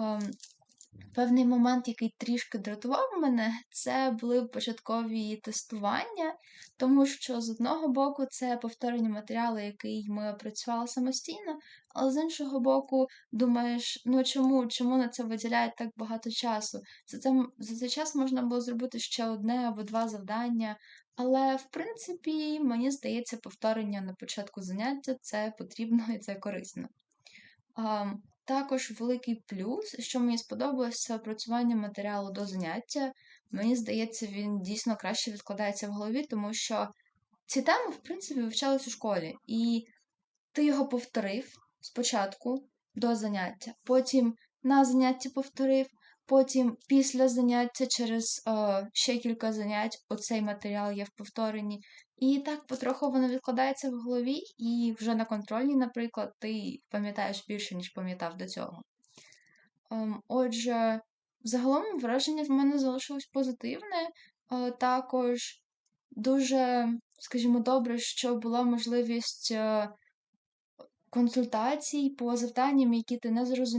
Ем, Певний момент, який трішки дратував мене, це були початкові тестування, тому що з одного боку це повторення матеріалу, який ми опрацювали самостійно, але з іншого боку, думаєш, ну чому, чому на це виділяють так багато часу? За це, м- за цей час можна було зробити ще одне або два завдання. Але в принципі, мені здається, повторення на початку заняття це потрібно і це корисно. Також великий плюс, що мені сподобалось, це опрацювання матеріалу до заняття. Мені здається, він дійсно краще відкладається в голові, тому що ці теми, в принципі, вивчались у школі, і ти його повторив спочатку до заняття, потім на занятті повторив, потім після заняття через е, ще кілька занять оцей матеріал є в повторенні. І так потроху воно відкладається в голові, і вже на контрольній, наприклад, ти пам'ятаєш більше, ніж пам'ятав до цього. Ем, Отже, загалом враження в мене залишилось позитивне. Е, Також дуже, скажімо, добре, що була можливість е, консультацій по завданням, які ти не зрозумів.